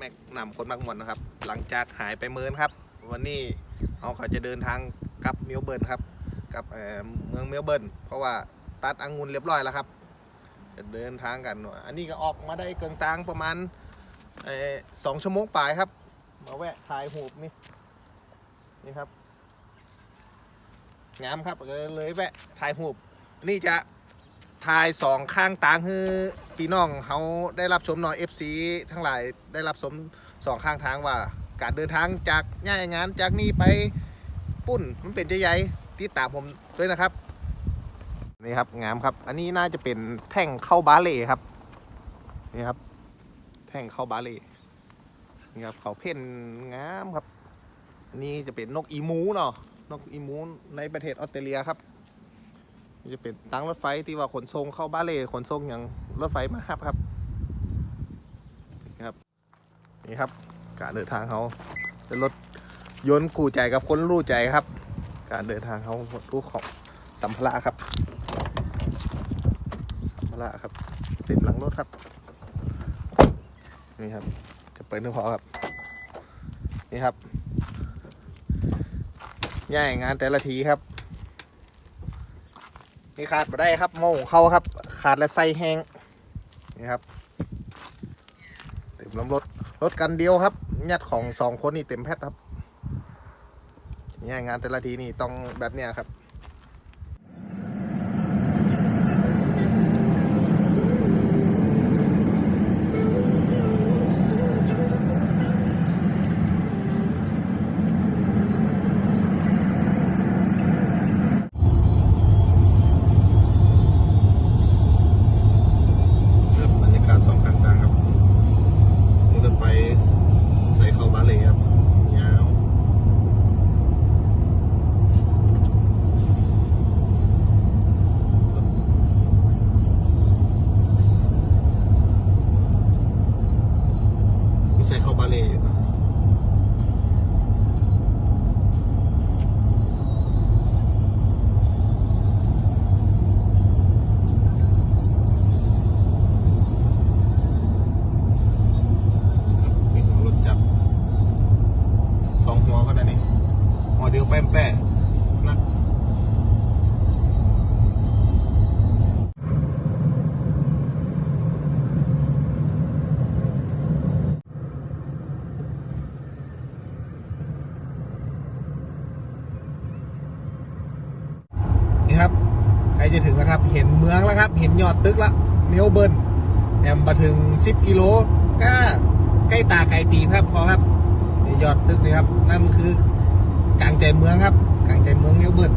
แม็กนำคนบางหมดนะครับ หลังจากหายไปเมินครับ วันนี้เขาเขาจะเดินทางกลับเมลเบิร์นครับกับเอ่อเมืองเมลเบิร์นเพราะว่าตัดองุ่นเรียบร้อยแล้วครับ จะเดินทางกัน อันนี้ก็ออกมาได้เกิงตางประมาณสองชั่วโมงปลายครับ มาแวะถ่ายหูปนี่นี่ครับงามครับเลยแวะถ่ายหูปอันนี่จะ ถ่ายสองข้างตางคือพี่น้องเขาได้รับชมหน่อย FC ทั้งหลายได้รับชมสองข้างทางว่า การเดินทางจากง่ายงานจากนี่ไปปุ้นมันเป็นจะใหญ่ที่ตามผมด้วยนะครับนี่ครับงามครับ อันนี้น่าจะเป็นแท่งเข้าบาเล่ครับนี่ครับ แท่งเข้าบาเล่นี่ครับเขาเพ่นงามครับ อันนี้จะเป็นนกอีมูเนาะนกอีมูในประเทศออสเตรเลียครับ จะเป็นตั้งรถไฟที่ว่าขนส่งเข้าบ้านเล่ขนส่งอย่างรถไฟมาฮับครับนี่ครับนี่ครับการเดินทางเขาเป็นรถยนต์กู่ใจกับคนรู้ใจครับ การเดินทางเขาทุกของสัมภาระครับ สัมภาระครับเต็มหลังรถครับนี่ครับ จะเปิดนึกพอครับ นี่ครับย่ายงานแต่ละทีครับ นี่ขาดมาได้ครับโมของเขาครับ ขาดและไส้แห้งนี่ครับเต็มลำรถรถกันเดียวครับยัดของสองคนนี่เต็มแพทครับง่ายงานแต่ละทีนี่ต้องแบบเนี้ยครับ จะถึงแล้วครับ เห็นเมืองแล้วครับ เห็นยอดตึกละเมลเบิร์นแอมมาถึง 10 กิโลก็ใกล้ตาไกลตีครับพอครับยอดตึกนี่ครับ นั่นคือกลางใจเมืองครับ กลางใจเมืองเมลเบิร์น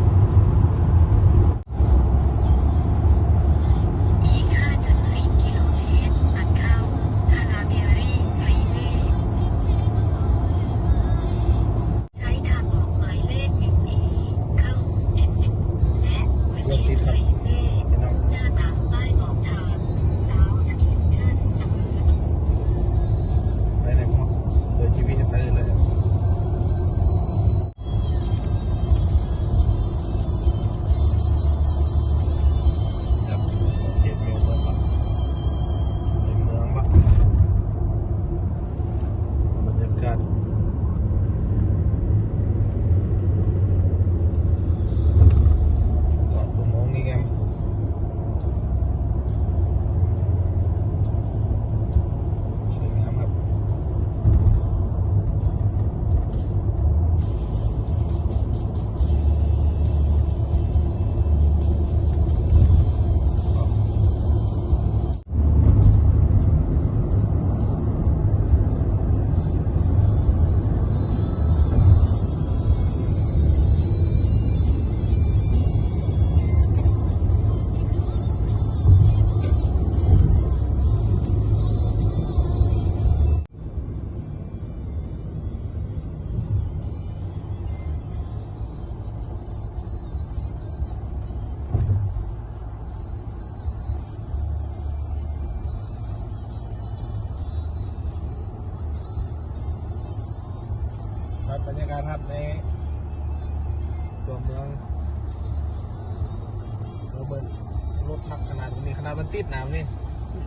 นาดนี้ขนาดมันติดหนามนี่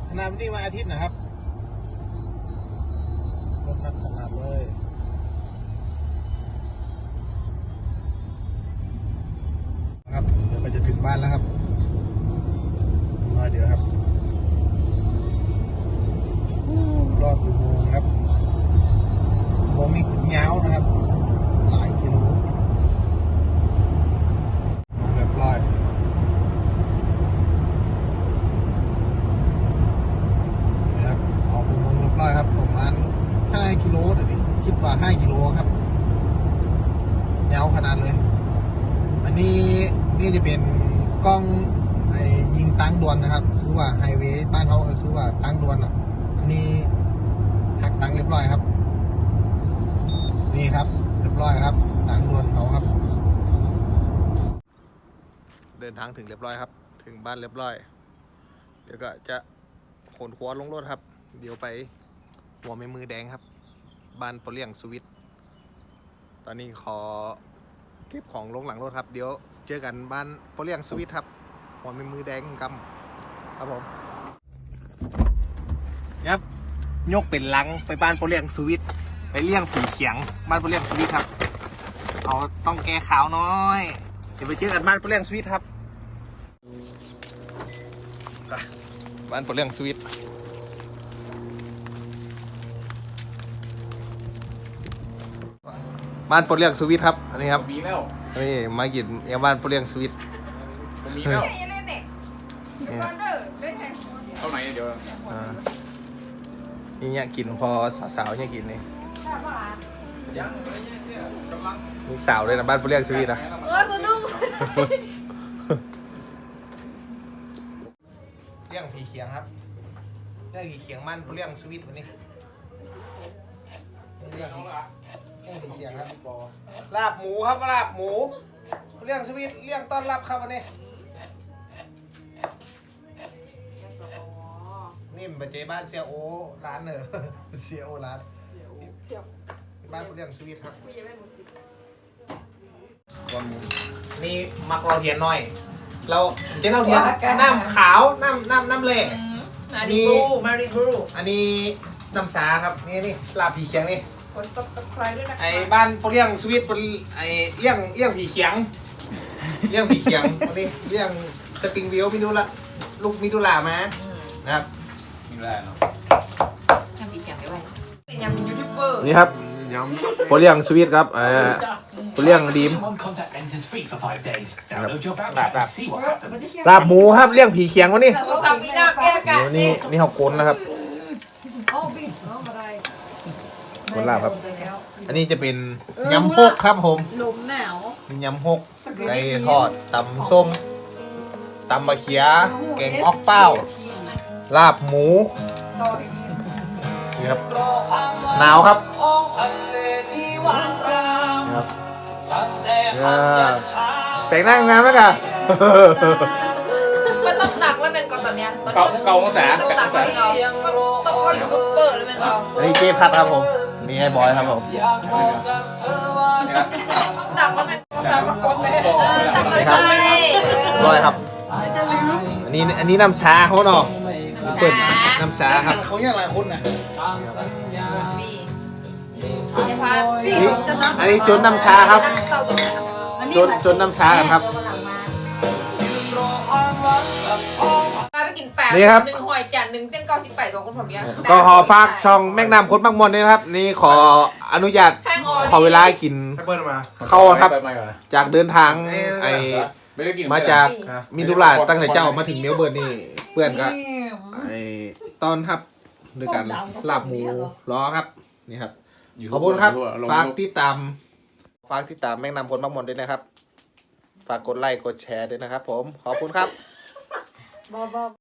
ขนาดวันนี้วันอาทิตย์นะครับดเลยครับเดี๋ยวก็จะถึงบ้านแล้วครับ 5กิโลเดี๋ยวนี้คิดว่า 5 กิโลครับยาวขนาดเลย อันนี้นี่จะเป็นกล้องไอ้ยิงตั้งดวนนะครับ คือว่าไฮเวย์บ้านเขาคือว่าตั้งดวนอะ อันนี้หักตั้งเรียบร้อยครับ นี่ครับ เรียบร้อยครับตั้งดวนเขาครับ เดินทางถึงเรียบร้อยครับ ถึงบ้านเรียบร้อย เดี๋ยวก็จะขนคว้าลงรถครับ เดี๋ยวไปหัวแม่มือแดงครับ บ้านปอเลียงสวิตตอนนี้ขอเก็บของลงหลังรถครับ เดี๋ยวเจอกันบ้านปอเลียงสวิตครับหัวแม่มือแดงกำครับผมครับยกเป็นลังไปบ้านปอเลียงสวิตไปเลี้ยงผีเขียงบ้านปอเลียงสวิตครับเอาต้องแก้ขาวน้อย เดี๋ยวไปเจอกันบ้านปอเลียงสวิตครับบ้านปอเลียงสวิต บ้านปอเลียงสวิตครับ อันนี้ครับ มีแล้วอันนี้มากินเอบ้านปอเลียงสวิตมันมีแล้วเล่นเด็กเดี๋ยวก่อนเด้อเล่นไงเท่าไหร่เดี๋ยวอ่านี่เนี่ยกินพอสาวๆเนี่ยกินนี่มีสาวด้วยนะบ้านปอเลียงสวิตนะเออสนุกเลี้ยงผีเขียงครับเลี้ยงผีเขียงมันเลี้ยงสวิตวันนี้เลี้ยงผี เลี้ยงผีเขียงครับลาบหมูครับลาบหมูเลี้ยงสวิตเลี้ยงต้อนรับครับวันนี้นี่มันไปเจบ้านเซียโอร้านเนอะเซียโอร้านบ้านเลี้ยงสวิตครับก้อนหมูนี่มักเราเทียนหน่อย เราเจ๊เราเทียนน้ำขาวน้ำน้ำน้ำแหล่มาริบรูมาริบรูอันนี้น้ำสาครับนี่นี่ลาบผีเขียงนี่ กด subscribe ด้วยนะคะไอ้บ้านเขาเลี้ยงสวิตเป็นไอ้เลี้ยงเลี้ยงผีเขียงเลี้ยงผีเขียงอันนี้เลี้ยงสปริงวิวมิดูละลูกมิดูลามานะครับมีแล้วเนาะยำปีเขียงได้ไหมเป็นยำเป็นยูทูบเบอร์นี่ครับเขาเลี้ยงสวิตครับเออเขาเลี้ยงดีม One contact ends is free for five days. Download your Lap, voucher lap. and see what happens. ลาบหมูครับเลี้ยงผีเขียงวะนี่ต้องทำมีหน้าแก้กันเดี๋ยวนี่นี่เขากลนนะครับ โอ้บิ๊กเอามาได้ กลนลาบครับ อันนี้จะเป็นยำฮกครับผมลมหนาวมียำฮกไก่ทอดตำส้มตำบะเขียแกงออกเป้า ลาบหมูต่ออีกนี่ครับหนาวครับครับเออแปลงหน้างามแล้วกันมันต้องตักแล้วเป็นก่อนตอนเนี้ยเกาเกาองศาต้องแปดตัอกงศาให้เราต้องต้องยูทูบเบอร์แล้วเป็นเราอันนี้เจพัดครับผม นี่ไอ้บอยครับผมตักแล้วเป็นตักมากดเลยเออตักเลยบอยครับอันนี้อันนี้น้ำชาเขาเนาะเปิดน้ำชาครับเขาเนี่ยหลายคนนะมีสิพันนี่อันนี้จนน้ำชาครับเต่าตัวไหนครับจนจนน้ำชากันครับายไปกินแปดนี่ครับ หนึ่งหอยจานหนึ่งเส้นเก้าสิบแปดสองคนผมเนี้ยก็ขอฝากช่องแมกนามคนบางมวลด้วยนะครับ นี่ขออนุญาตแข้งออขอเวลากินเปิดมา เข้าครับ ไปไปก่อนนะจากเดินทางไอไม่ได้กินมาจากมิดูลาตั้งแต่เจ้ามาถึงเมลเบิร์นนี่เพื่อนก็ไอตอนทับด้วยกันลาบหมูล้อครับนี่ครับ ขอบคุณครับ ฝากติดตาม ฝากติดตามแมงนำคนบางมวลด้วยนะครับ ฝากกดไลค์กดแชร์ด้วยนะครับผม ขอบคุณครับ